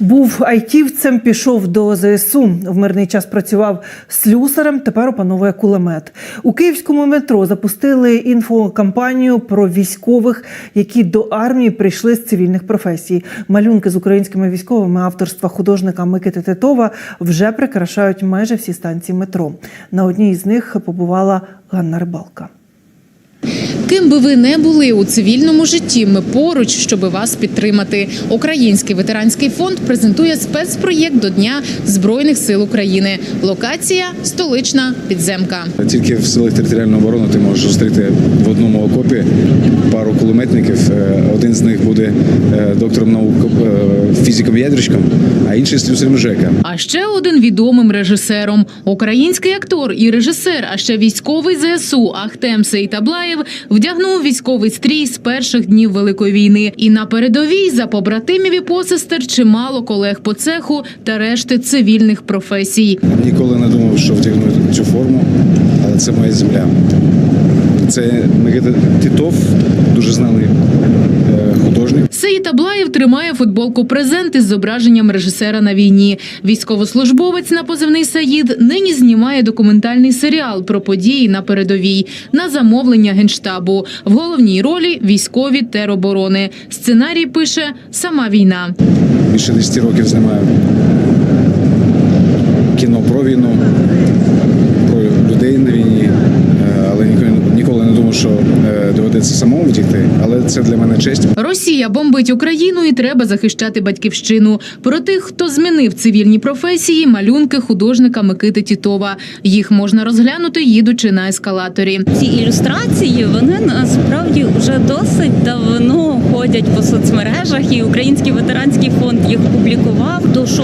Був айтівцем, пішов до ЗСУ. В мирний час працював слюсарем, тепер опановує кулемет. У київському метро запустили інфокампанію про військових, які до армії прийшли з цивільних професій. Малюнки з українськими військовими авторства художника Микити Титова вже прикрашають майже всі станції метро. На одній з них побувала Ганна Рибалка. Ким би ви не були у цивільному житті, ми поруч, щоб вас підтримати. Український ветеранський фонд презентує спецпроєкт до Дня Збройних сил України. Локація столична підземка. Тільки в силах територіальної оборони ти можеш зустріти в одному окопі пару кулеметників. Е, Один з них буде е, доктором наук е, фізиком-ядричком, а інший слюсарем ЖЕКа. А ще один відомим режисером. Український актор і режисер, а ще військовий ЗСУ Ахтем Сейтаблаєв вдягнув військовий стрій з перших днів Великої війни. І на передовій за побратимів і посестер чимало колег по цеху та решти цивільних професій. Ніколи не думав, що вдягну цю форму, але це моя земля. Це Микита Титов, дуже знаний е, художник. Сеїд Аблаєв тримає футболку презент із зображенням режисера на війні. Військовослужбовець на позивний Саїд нині знімає документальний серіал про події на передовій на замовлення генштабу. В головній ролі військові тероборони. Сценарій пише сама війна. Більше 10 років знімаю кіно про війну, про людей на війні, Е, але ніколи, ніколи не думав, що е, доведеться самому втікти. Але це для мене честь. Росія бомбить Україну і треба захищати батьківщину. Про тих, хто змінив цивільні професії, малюнки художника Микити Тітова. Їх можна розглянути, їдучи на ескалаторі. Ці ілюстрації вони насправді вже досить давно ходять по соцмережах, і Український ветеранський фонд їх публікував. До 6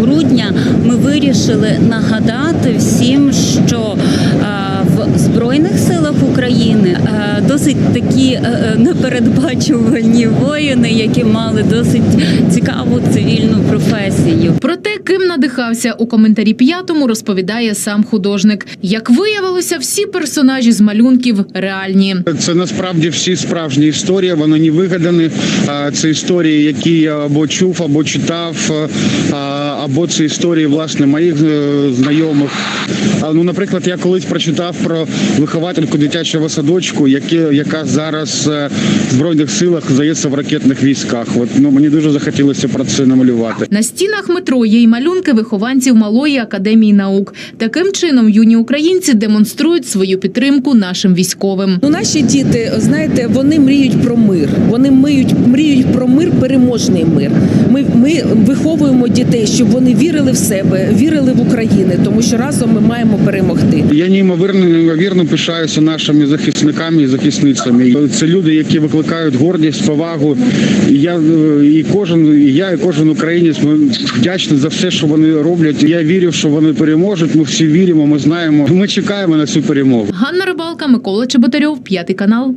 грудня ми вирішили нагадати всім, що е, в збройних України е, досить такі е, е, непередбачувані воїни, які мали досить цікаву цивільну професію. Про те, ким надихався у коментарі п'ятому, розповідає сам художник. Як виявилося, всі персонажі з малюнків реальні. Це насправді всі справжні історії. Вони не вигадані. Це історії, які я або чув, або читав, або це історії власне моїх знайомих. Ну, наприклад, я колись прочитав про виховательку дитячого садочку, яке, яка зараз е, в збройних силах здається в ракетних військах. От ну мені дуже захотілося про це намалювати. На стінах метро є й малюнки вихованців малої академії наук. Таким чином, юні українці демонструють свою підтримку нашим військовим. Ну, наші діти, знаєте, вони мріють про мир. Вони мріють, мріють про мир, переможний мир. Ми, ми виховуємо дітей, щоб вони вірили в себе, вірили в Україну, тому що разом ми маємо перемогти. Я неймовірно, неймовірно пишаюся нашими захисниками і захисницями. Це люди, які викликають гордість, повагу. І я е, і кожен, і я, і кожен українець ми вдячні за все, що вони роблять. Я вірю, що вони переможуть. Ми всі віримо. Ми знаємо. Ми чекаємо на цю перемогу. Ганна Рибалка, Микола Чеботарьов, п'ятий канал.